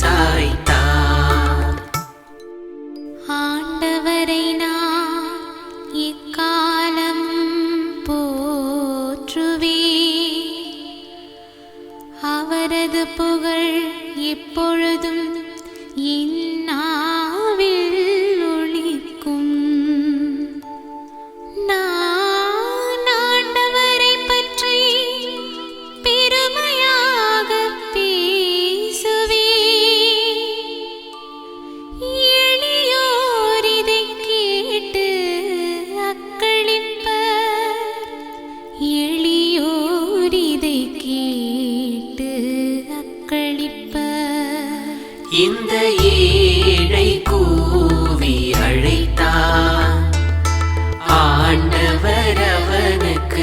சாய்த்தார் ஆண்டவரை நான் இக்காலம் போற்றுவே அவரது புகழ் எப்பொழுதும்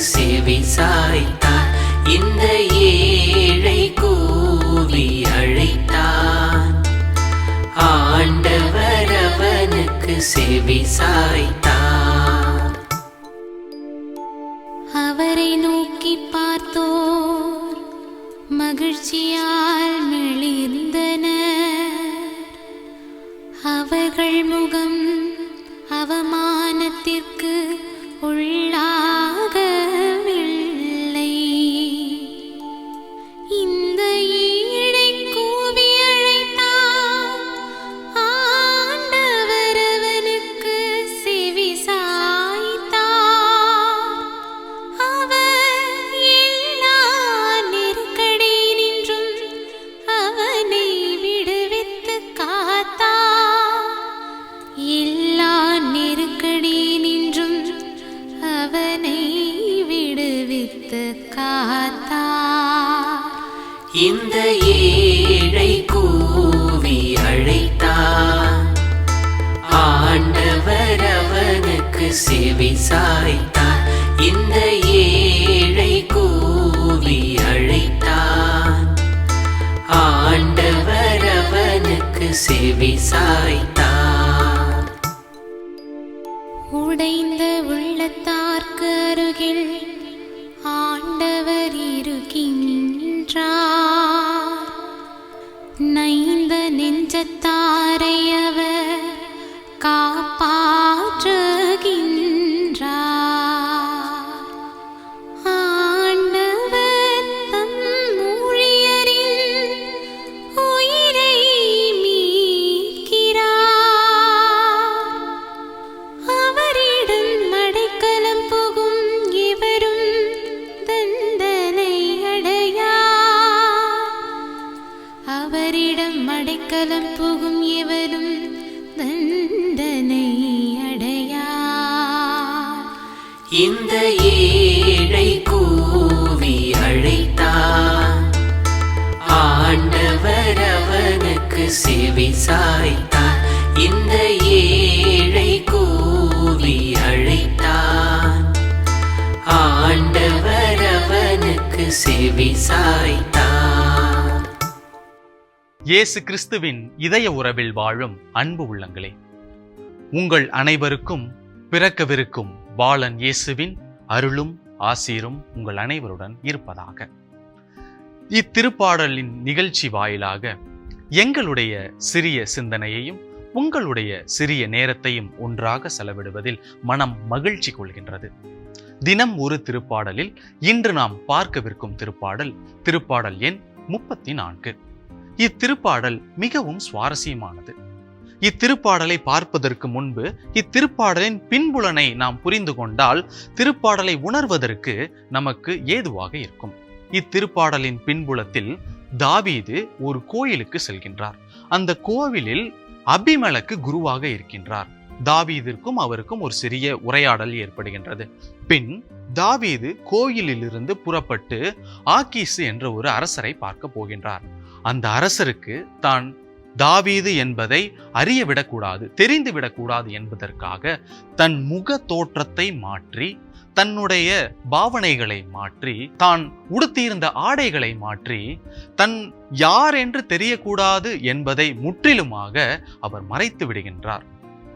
செவி சாய்த்தார். இந்த ஏழை கூவி அழைத்தார் ஆண்டவர் அவனுக்கு செவி சாய்த்தார் அவரை நோக்கி பார்த்தோர் மகிழ்ச்சியால் மெளிர்ந்தனர். அவர்கள் முகம் அவமானத்திற்கு நெருக்கடியினின்றும் அவனை விடுவித்து காத்தா இந்த ஏழை கூவி அழைத்தார். ஆண்டவர் அவனுக்கு செவி சாய்த்த நெஞ்சத்தாரை இந்த ஏழை கூவி அழைத்தான். ஆண்டவர் அவனுக்கு செவி சாய்த்தான். இந்த ஏழை கூவி அழைத்தான். ஆண்டவர் அவனுக்கு செவி சாய்த்தான். இயேசு கிறிஸ்துவின் இதய உறவில் வாழும் அன்பு உள்ளங்களே உங்கள் அனைவருக்கும் பிறக்கவிருக்கும் பாலன் இயேசுவின் அருளும் ஆசீரும் உங்கள் அனைவருடன் இருப்பதாக. இத்திருப்பாடலின் நிகழ்ச்சி வாயிலாக எங்களுடைய சிறிய சிந்தனையையும் உங்களுடைய சிறிய நேரத்தையும் ஒன்றாக செலவிடுவதில் மனம் மகிழ்ச்சி கொள்கின்றது. தினம் ஒரு திருப்பாடலில் இன்று நாம் பார்க்கவிருக்கும் திருப்பாடல் திருப்பாடல் எண் முப்பத்தி நான்கு. இத்திருப்பாடல் மிகவும் சுவாரஸ்யமானது. இத்திருப்பாடலை பார்ப்பதற்கு முன்பு இத்திருப்பாடலின் பின்புலனை நாம் புரிந்து கொண்டால் திருப்பாடலை உணர்வதற்கு நமக்கு ஏதுவாக இருக்கும். இத்திருப்பாடலின் பின்புலத்தில் தாவீது ஒரு கோயிலுக்கு செல்கின்றார். அந்த கோவிலில் அபிமலக்கு குருவாக இருக்கின்றார். தாவீதிற்கும் அவருக்கும் ஒரு சிறிய உரையாடல் ஏற்படுகின்றது. பின் தாவீது கோயிலிலிருந்து புறப்பட்டு ஆக்கீசு என்ற ஒரு அரசரை பார்க்க போகின்றார். அந்த அரசருக்கு தான் தாவீது என்பதை அறிய விடக்கூடாது தெரிந்து விடக்கூடாது என்பதற்காக தன் முக தோற்றத்தை மாற்றி தன்னுடைய பாவனைகளை மாற்றி தான் உடுத்தியிருந்த ஆடைகளை மாற்றி தன் யார் என்று தெரியக்கூடாது என்பதை முற்றிலுமாக அவர் மறைத்து விடுகின்றார்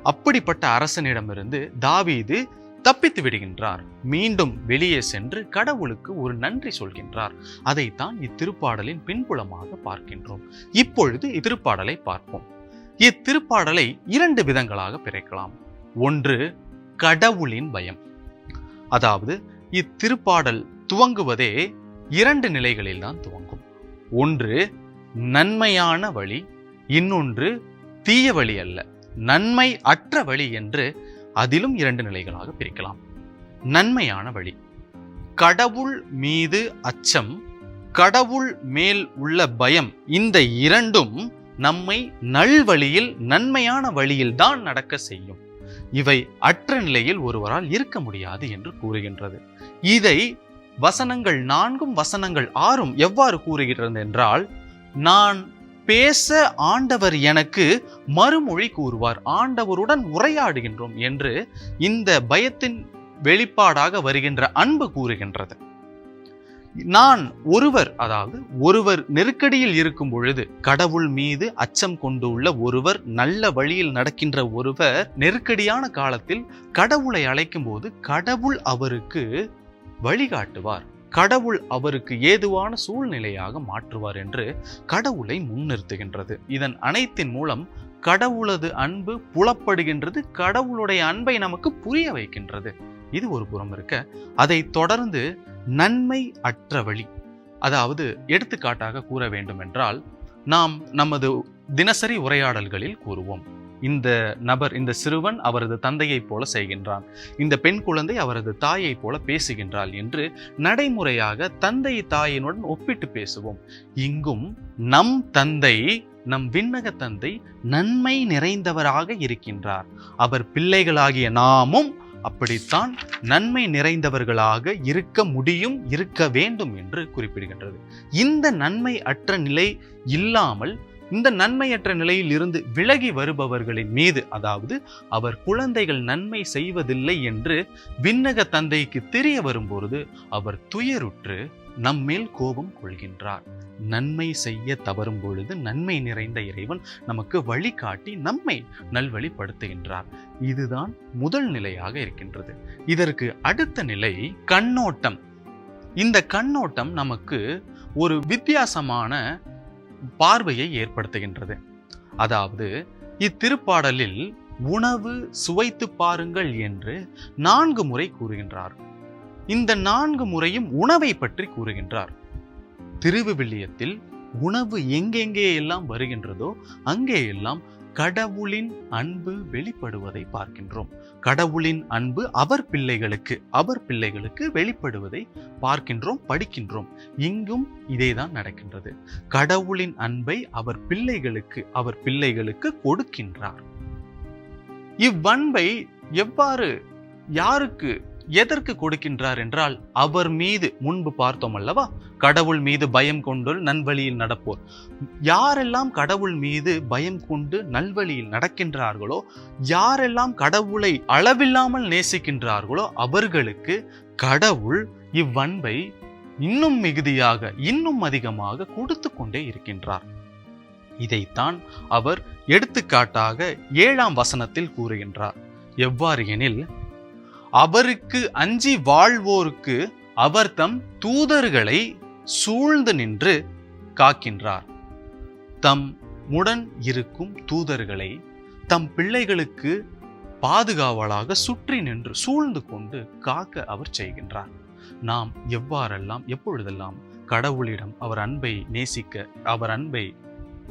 அப்படிப்பட்ட அரசனிடமிருந்து தாவீது தப்பித்து விடுகின்றார். மீண்டும் வெளியே சென்று கடவுளுக்கு ஒரு நன்றி சொல்கின்றார். அதைத்தான் இத்திருப்பாடலின் பின்புலமாக பார்க்கின்றோம். இப்பொழுது இத்திருப்பாடலை பார்ப்போம். இத்திருப்பாடலை இரண்டு விதங்களாக பிறக்கலாம் ஒன்று கடவுளின் பயம். அதாவது இத்திருப்பாடல் துவங்குவதே இரண்டு நிலைகளில் தான் துவங்கும். ஒன்று நன்மையான வழி. இன்னொன்று தீய வழி அல்ல. நன்மை அற்ற வழி என்று அதிலும் இரண்டு நிலைகளாக பிரிக்கலாம். நன்மையான வழி. கடவுள் மீது அச்சம் கடவுள் மேல் உள்ள பயம் இந்த இரண்டும் நம்மை நல்வழியில் நன்மையான வழியில் தான் நடக்க செய்யும். இவை அற்ற நிலையில் ஒருவரால் இருக்க முடியாது என்று கூறுகின்றது. இதை வசனங்கள் நான்கும் வசனங்கள் ஆறும் எவ்வாறு கூறுகின்றன என்றால் நான் பேச ஆண்டவர் எனக்கு மறுமொழி கூறுவார். ஆண்டவருடன் உரையாடுகின்றோம் என்று இந்த பயத்தின் வெளிப்பாடாக வருகின்ற அன்பு கூறுகின்றது. நான் ஒருவர் அதாவது ஒருவர் நெருக்கடியில் இருக்கும் பொழுது கடவுள் மீது அச்சம் கொண்டுள்ள ஒருவர் நல்ல வழியில் நடக்கின்ற ஒருவர் நெருக்கடியான காலத்தில் கடவுளை அழைக்கும் போது கடவுள் அவருக்கு வழிகாட்டுவார். கடவுள் அவருக்கு ஏதுவான சூழ்நிலையாக மாற்றுவார் என்று கடவுளை முன்னிறுத்துகின்றது. இதன் அனைத்தின் மூலம் கடவுளது அன்பு புலப்படுகின்றது கடவுளுடைய அன்பை நமக்கு புரிய வைக்கின்றது. இது ஒரு புறம் இருக்க அதை தொடர்ந்து நன்மை அற்ற வழி அதாவது எடுத்துக்காட்டாக கூற வேண்டும் என்றால் நாம் நமது தினசரி உரையாடல்களில் கூறுவோம். இந்த நபர் இந்த சிறுவன் அவரது தந்தையைப் போல செய்கின்றான். இந்த பெண் குழந்தை அவரது தாயைப் போல பேசுகின்றாள் என்று நடைமுறையாக தந்தை தாயினுடன் ஒப்பிட்டு பேசுவோம். இங்கும் நம் தந்தை நம் விண்ணக தந்தை நன்மை நிறைந்தவராக இருக்கின்றார். அவர் பிள்ளைகளாகிய நாமும் அப்படித்தான் நன்மை நிறைந்தவர்களாக இருக்க முடியும் இருக்க வேண்டும் என்று குறிப்பிடுகின்றது. இந்த நன்மை அற்ற நிலை இல்லாமல் இந்த நன்மையற்ற நிலையில் இருந்து விலகி வருபவர்களின் மீது அதாவது அவர் குழந்தைகள் நன்மை செய்வதில்லை என்று விண்ணக தந்தைக்கு தெரிய வரும்பொழுது அவர் துயருற்று நம்மேல் கோபம் கொள்கின்றார். நன்மை செய்ய தவறும் பொழுது நன்மை நிறைந்த இறைவன் நமக்கு வழிகாட்டி நம்மை நல்வழிப்படுத்துகின்றார். இதுதான் முதல் நிலையாக இருக்கின்றது. இதற்கு அடுத்த நிலை கண்ணோட்டம். இந்த கண்ணோட்டம் நமக்கு ஒரு வித்தியாசமான பார்வையை ஏற்படுத்துகின்றது. அதாவது இத்திருப்பாடலில் உணவு சுவைத்து பாருங்கள் என்று நான்கு முறை கூறுகின்றார். இந்த நான்கு முறையும் உணவை பற்றி கூறுகின்றார். திருவிவிலியத்தில் உணவு எங்கெங்கே எல்லாம் வருகின்றதோ அங்கே எல்லாம் கடவுளின் அன்பு வெளிப்படுவதை பார்க்கின்றோம். கடவுளின் அன்பு அவர் பிள்ளைகளுக்கு அவர் பிள்ளைகளுக்கு வெளிப்படுவதை பார்க்கின்றோம் படிக்கின்றோம். இங்கும் இதேதான் நடக்கின்றது. கடவுளின் அன்பை அவர் பிள்ளைகளுக்கு அவர் பிள்ளைகளுக்கு கொடுக்கின்றார். இவ்வன்பை எவ்வாறு யாருக்கு எதற்கு கொடுக்கின்றார் என்றால் அவர் மீது முன்பு பார்த்தோம் அல்லவா? கடவுள் மீது பயம் கொண்டு நல்வழியில் நடப்போர். யாரெல்லாம் கடவுள் மீது பயம் கொண்டு நல்வழியில் நடக்கின்றார்களோ யாரெல்லாம் கடவுளை அளவில்லாமல் நேசிக்கின்றார்களோ அவர்களுக்கு கடவுள் இவ்வன்பை இன்னும் மிகுதியாக இன்னும் அதிகமாக கொடுத்து கொண்டே இருக்கின்றார். இதைத்தான் அவர் எடுத்துக்காட்டாக ஏழாம் வசனத்தில் கூறுகின்றார். எவ்வாறு எனில் அவருக்கு அஞ்சி வாழ்வோருக்கு அவர் தம் தூதர்களை சூழ்ந்து நின்று காக்கின்றார். தம் முடன் இருக்கும் தூதர்களை தம் பிள்ளைகளுக்கு பாதுகாவலாக சுற்றி நின்று சூழ்ந்து கொண்டு காக்க அவர் செய்கின்றார். நாம் எவ்வாறெல்லாம் எப்பொழுதெல்லாம் கடவுளிடம் அவர் அன்பை நேசிக்க அவர் அன்பை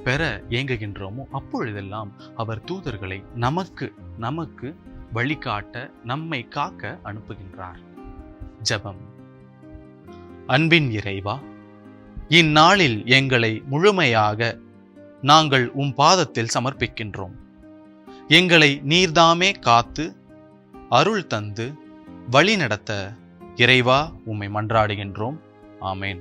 பெற ஏங்குகின்றோமோ அப்பொழுதெல்லாம் அவர் தூதர்களை நமக்கு நமக்கு வழிகாட்ட நம்மை காக்க அனுப்புகின்றார். ஜெபம். அன்பின் இறைவா இந்நாளில் எங்களை முழுமையாக நாங்கள் உம் பாதத்தில் சமர்ப்பிக்கின்றோம். எங்களை நீர்தாமே காத்து அருள் தந்து வழி நடத்த இறைவா உம்மை மன்றாடுகின்றோம். ஆமேன்.